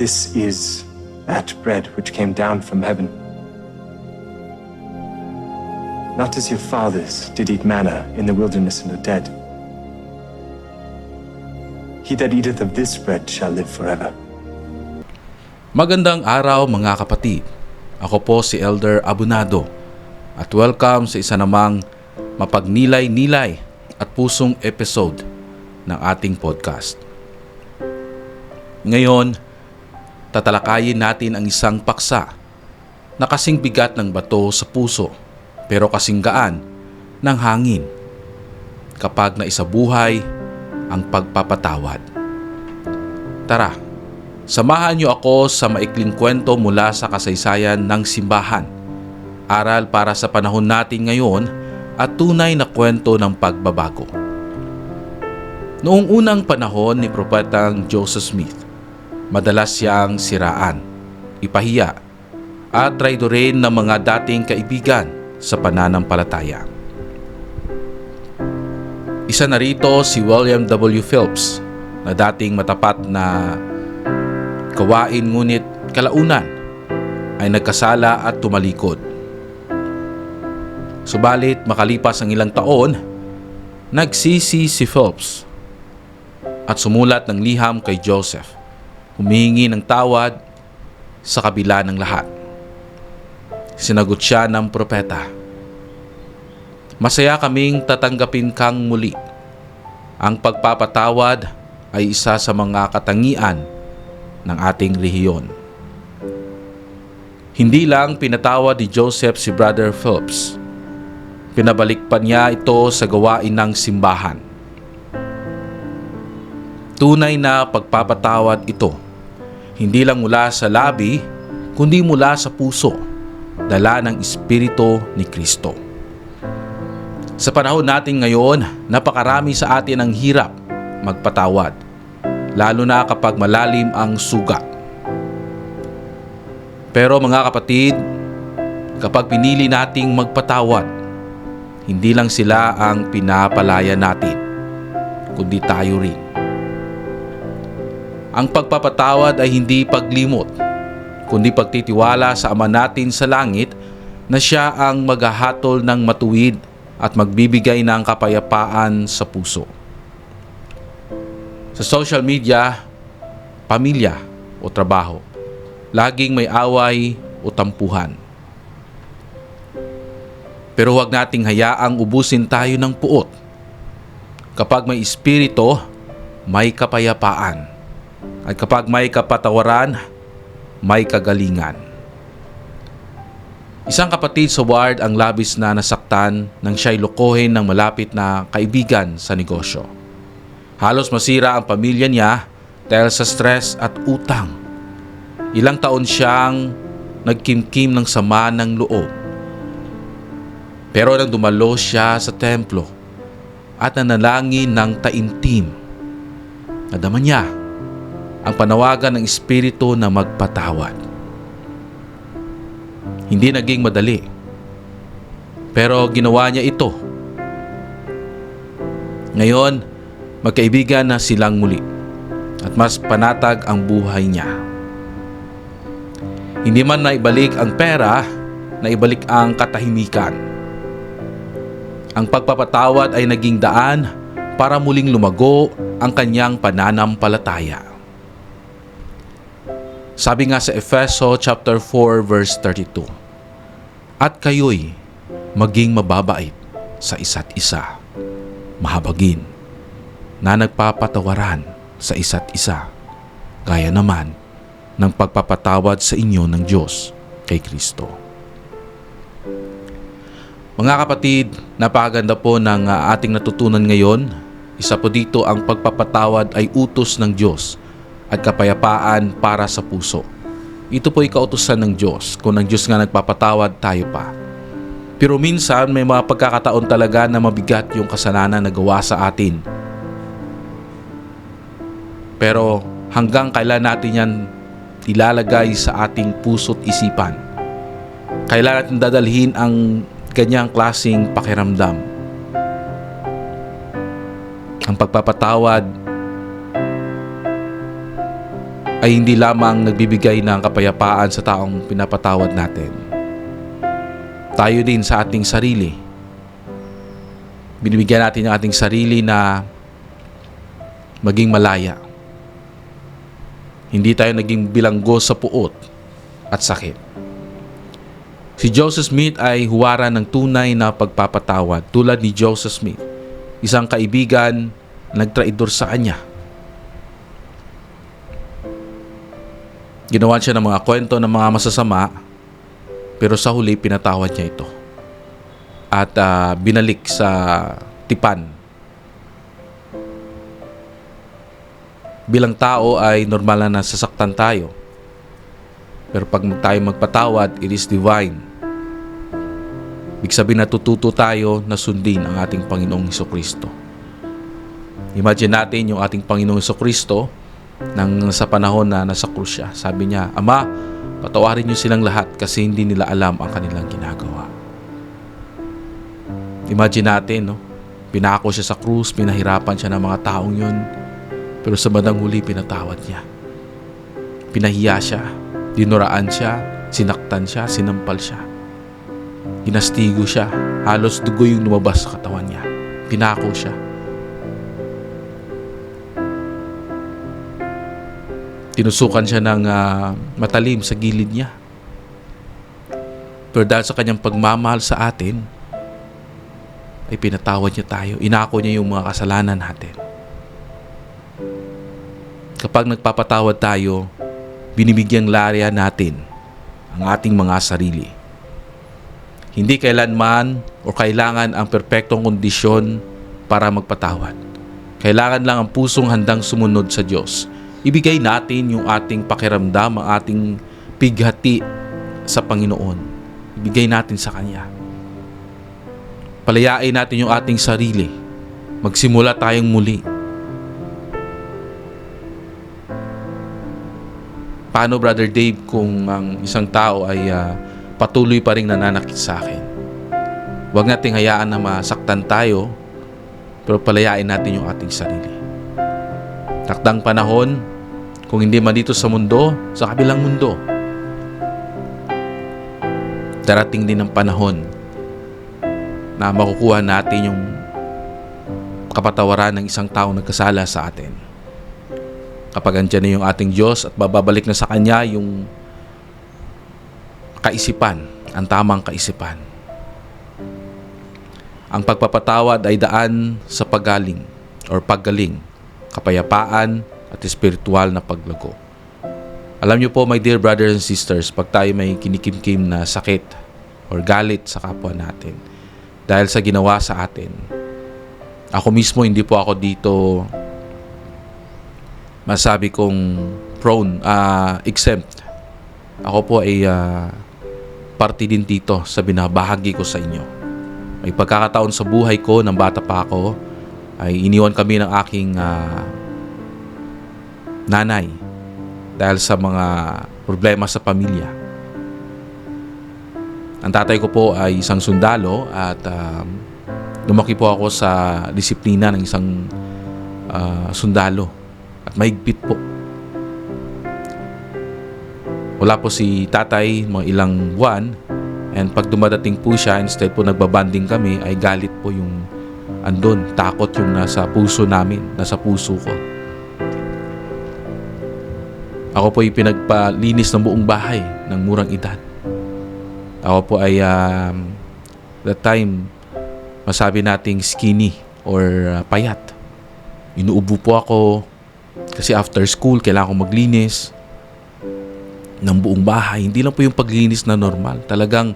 This is that bread which came down from heaven. Not as your fathers did eat manna in the wilderness and are dead. He that eateth of this bread shall live forever. Magandang araw mga kapatid. Ako po si Elder Abunado at welcome sa isa namang mapagnilay-nilay at pusong episode ng ating podcast. Ngayon, tatalakayin natin ang isang paksa na kasing bigat ng bato sa puso pero kasing gaan ng hangin kapag naisabuhay ang pagpapatawad. Tara, samahan niyo ako sa maikling kwento mula sa kasaysayan ng simbahan. Aral para sa panahon natin ngayon at tunay na kwento ng pagbabago. Noong unang panahon ni Propetang Joseph Smith, madalas siyang siraan, ipahiya, at traidorin ng mga dating kaibigan sa pananampalataya. Isa na rito si William W. Phelps na dating matapat na kawain ngunit kalaunan ay nagkasala at tumalikod. Subalit makalipas ang ilang taon, nagsisi si Phelps at sumulat ng liham kay Joseph, humihingi ng tawad sa kabila ng lahat. Sinagot siya ng propeta, Masaya kaming tatanggapin kang muli. Ang pagpapatawad ay isa sa mga katangian ng ating rehiyon. Hindi lang pinatawad ni Joseph si Brother Phelps, pinabalik pa niya ito sa gawain ng simbahan. Tunay na pagpapatawad ito, hindi lang mula sa labi, kundi mula sa puso, dala ng Espiritu ni Kristo. Sa panahon natin ngayon, napakarami sa atin ang hirap magpatawad, lalo na kapag malalim ang sugat. Pero mga kapatid, kapag pinili nating magpatawad, hindi lang sila ang pinapalaya natin, kundi tayo rin. Ang pagpapatawad ay hindi paglimot, kundi pagtitiwala sa Ama natin sa langit na siya ang maghahatol ng matuwid at magbibigay ng kapayapaan sa puso. Sa social media, pamilya o trabaho, laging may away o tampuhan. Pero huwag nating hayaang ubusin tayo ng puot. Kapag may espiritu, may kapayapaan. At kapag may kapatawaran, may kagalingan. Isang kapatid sa ward ang labis na nasaktan nang siya'y lokohin ng malapit na kaibigan sa negosyo. Halos masira ang pamilya niya dahil sa stress at utang. Ilang taon siyang nagkimkim ng sama ng loob. Pero nang dumalo siya sa templo at nanalangin ng taimtim, nadama niya ang panawagan ng Espiritu na magpatawad. Hindi naging madali. Pero ginawa niya ito. Ngayon, magkaibigan na silang muli at mas panatag ang buhay niya. Hindi man naibalik ang pera, naibalik ang katahimikan. Ang pagpapatawad ay naging daan para muling lumago ang kanyang pananampalataya. Sabi nga sa Efeso chapter 4 verse 32, At kayo'y maging mababait sa isa't isa, mahabagin, na nagpapatawaran sa isa't isa, gaya naman ng pagpapatawad sa inyo ng Diyos kay Kristo. Mga kapatid, napakaganda po ng uh, ating natutunan ngayon. Isa po dito ang pagpapatawad ay utos ng Diyos at kapayapaan para sa puso. Ito po ay kautusan ng Diyos. Kung ang Diyos nga nagpapatawad, tayo pa. Pero minsan may mga pagkakataon talaga na mabigat yung kasalanan na gawa sa atin. Pero hanggang kailan natin yan ilalagay sa ating puso't isipan? Kailan natin dadalhin ang ganyang klasing pakiramdam? Ang pagpapatawad ay hindi lamang nagbibigay ng kapayapaan sa taong pinapatawad natin. Tayo din sa ating sarili. Binibigyan natin ang ating sarili na maging malaya. Hindi tayo naging bilanggo sa puot at sakit. Si Joseph Smith ay huwara ng tunay na pagpapatawad tulad ni Joseph Smith, isang kaibigan na nagtraidor sa kanya. Ginawa siya ng mga kwento ng mga masasama pero sa huli pinatawad niya ito. At ah, binalik sa tipan. Bilang tao ay normal na nasasaktan tayo. Pero pag tayo magpatawad, it is divine. Ibig sabihin natututo tayo na sundin ang ating Panginoong Heso Kristo. Imagine natin yung ating Panginoong Heso Kristo nang sa panahon na nasa krus siya. Sabi niya, Ama, patawarin niyo silang lahat kasi hindi nila alam ang kanilang ginagawa. Imagine natin, no? Pinako siya sa krus, pinahirapan siya ng mga taong yun. Pero sa bandang huli, pinatawad niya. Pinahiya siya, dinuraan siya, sinaktan siya, sinampal siya. Ginastigo siya, halos dugo yung lumabas sa katawan niya. Pinako siya. Tinusukan siya ng ah, matalim sa gilid niya. Pero dahil sa kanyang pagmamahal sa atin, ay pinatawad niya tayo. Inako niya yung mga kasalanan natin. Kapag nagpapatawad tayo, binibigyang larya natin ang ating mga sarili. Hindi kailanman o kailangan ang perpektong kondisyon para magpatawad. Kailangan lang ang pusong handang sumunod sa Diyos. Ibigay natin yung ating pakiramdam, ang ating pighati sa Panginoon. Ibigay natin sa Kanya. Palayain natin yung ating sarili. Magsimula tayong muli. Paano Brother Dave kung ang isang tao ay ah, patuloy pa rin nananakit sa akin? Huwag nating hayaan na masaktan tayo pero palayain natin yung ating sarili. Takdang panahon, kung hindi man dito sa mundo, sa kabilang mundo. Darating din ang panahon na makukuha natin yung kapatawaran ng isang tao nagkasala sa atin. Kapag andyan na yung ating Diyos at bababalik na sa Kanya yung kaisipan, ang tamang kaisipan. Ang pagpapatawad ay daan sa paggaling or paggaling, kapayapaan at espiritual na paglago. Alam niyo po my dear brothers and sisters, pag tayo may kinikimkim na sakit or galit sa kapwa natin dahil sa ginawa sa atin, ako mismo hindi po ako dito masabi kong prone, ah, exempt. Ako po ay ah, parte din dito sa binabahagi ko sa inyo. May pagkakataon sa buhay ko, ng bata pa ako, ay iniwan kami ng aking ah, nanay dahil sa mga problema sa pamilya. Ang tatay ko po ay isang sundalo at um, lumaki po ako sa disiplina ng isang ah, sundalo at mahigpit po. Wala po si tatay mga ilang buwan and pag dumadating po siya instead po nagbabanding kami ay galit po yung andun, takot yung nasa puso namin, nasa puso ko. Ako po ay pinagpalinis ng buong bahay ng murang edad. Ako po ay um, that time masabi nating skinny or uh, payat. Inuubo po ako kasi after school kailangan ko maglinis ng buong bahay. Hindi lang po yung paglinis na normal. Talagang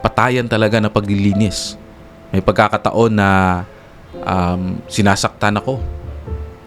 patayan talaga na paglilinis. May pagkakataon na um, sinasaktan ako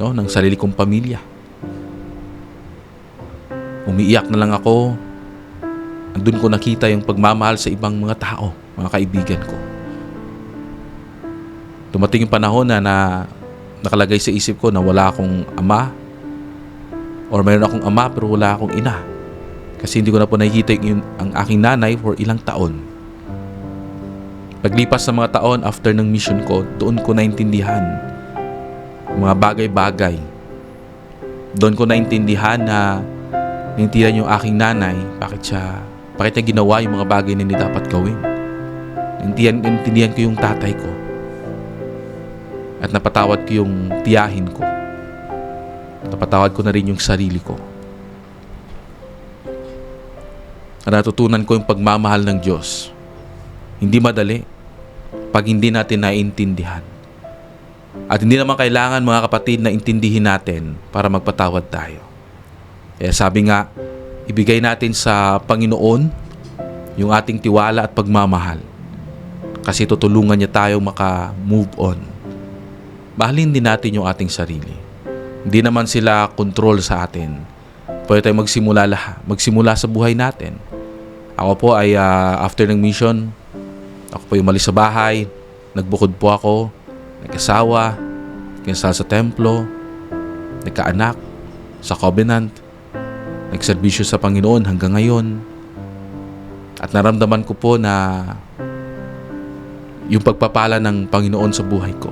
no, ng sarili kong pamilya. Umiiyak na lang ako. Andun ko nakita yung pagmamahal sa ibang mga tao, mga kaibigan ko. Dumating yung panahon na, na nakalagay sa isip ko na wala akong ama or mayroon akong ama pero wala akong ina. Kasi hindi ko na po nakikita yung, ang aking nanay for ilang taon. Paglipas ng mga taon after ng mission ko, doon ko naintindihan mga bagay-bagay. Doon ko naintindihan na Naintindihan yung aking nanay, bakit siya, bakit niya ginawa yung mga bagay na hindi dapat gawin. Naintindihan, naintindihan ko yung tatay ko. At napatawad ko yung tiyahin ko. Napatawad ko na rin yung sarili ko. At natutunan ko yung pagmamahal ng Diyos. Hindi madali pag hindi natin naiintindihan. At hindi naman kailangan mga kapatid na intindihin natin para magpatawad tayo. Kaya sabi nga, ibigay natin sa Panginoon yung ating tiwala at pagmamahal. Kasi tutulungan niya tayo maka-move on. Mahalin din natin yung ating sarili. Hindi naman sila control sa atin. Pwede tayo magsimula lahat, magsimula sa buhay natin. Ako po ay ah, after ng mission, ako po umalis sa bahay, nagbukod po ako, nag-asawa, kinasal sa templo, nagkaanak, sa covenant, nagserbisyo sa Panginoon hanggang ngayon. At naramdaman ko po na yung pagpapala ng Panginoon sa buhay ko.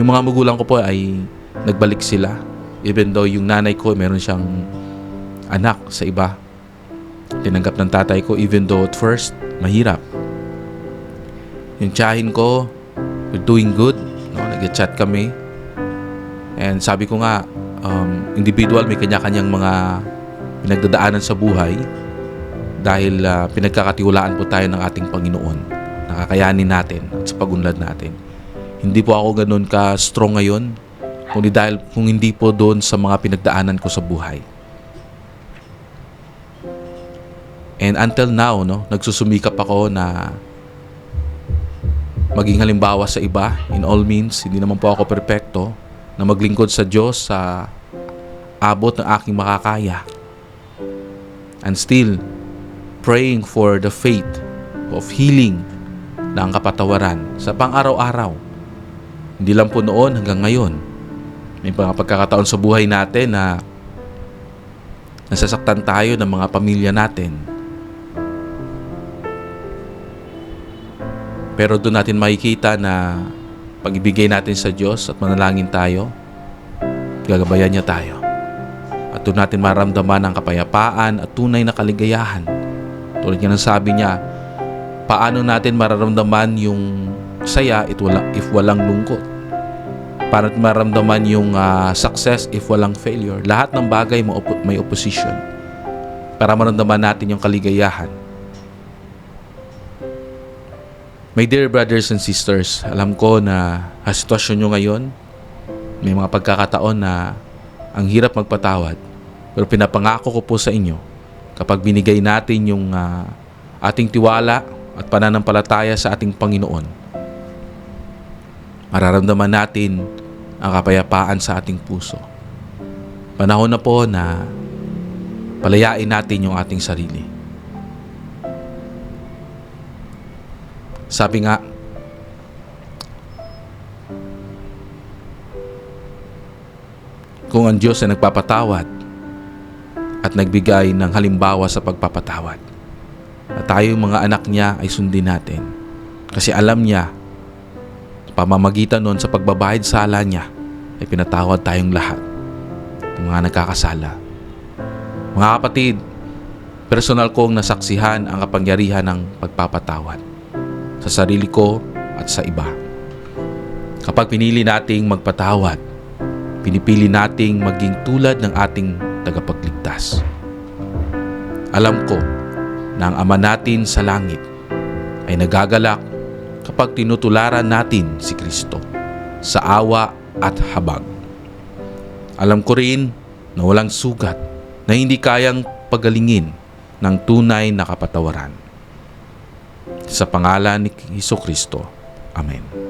Yung mga magulang ko po ay nagbalik sila. Even though yung nanay ko meron siyang anak sa iba. Tinanggap ng tatay ko even though at first mahirap. Yung tiyahin ko, we're doing good. No? Nag-chat kami. And sabi ko nga, um, individual may kanya-kanyang mga pinagdadaanan sa buhay dahil ah, pinagkakatiwalaan po tayo ng ating Panginoon. Nakakayanin natin at sa pagunlad natin. Hindi po ako ganun ka-strong ngayon kundi dahil kung hindi po doon sa mga pinagdaanan ko sa buhay. And until now, no, nagsusumikap ako na maging halimbawa sa iba in all means. Hindi naman po ako perpekto na maglingkod sa Diyos sa abot ng aking makakaya. And still, praying for the faith of healing ng kapatawaran sa pang-araw-araw. Hindi lang po noon hanggang ngayon. May mga pagkakataon sa buhay natin na nasasaktan tayo ng mga pamilya natin. Pero doon natin makikita na pag ibigay natin sa Diyos at manalangin tayo, gagabayan niya tayo. At doon natin maramdaman ang kapayapaan at tunay na kaligayahan. Tulad nga ng sabi niya, paano natin mararamdaman yung saya if, wala, if walang lungkot? Paano natin maramdaman yung ah, success if walang failure? Lahat ng bagay may, oppo- may opposition. Para maramdaman natin yung kaligayahan. My dear brothers and sisters, alam ko na ang sitwasyon nyo ngayon, may mga pagkakataon na ang hirap magpatawad. Pero pinapangako ko po sa inyo, kapag binigay natin yung ah, ating tiwala at pananampalataya sa ating Panginoon, mararamdaman natin ang kapayapaan sa ating puso. Panahon na po na palayain natin yung ating sarili. Sabi nga, kung ang Diyos ay nagpapatawad at nagbigay ng halimbawa sa pagpapatawad, na tayo mga anak niya ay sundin natin. Kasi alam niya, pamamagitan nun sa pagbabahid sala niya, ay pinatawad tayong lahat ng mga nagkakasala. Mga kapatid, personal kong nasaksihan ang kapangyarihan ng pagpapatawad sa sarili ko at sa iba. Kapag pinili nating magpatawad, pinipili nating maging tulad ng ating tagapagligtas. Alam ko na ang Ama natin sa langit ay nagagalak kapag tinutularan natin si Kristo sa awa at habag. Alam ko rin na walang sugat na hindi kayang pagalingin ng tunay na kapatawaran. Sa pangalan ni Hesus Kristo. Amen.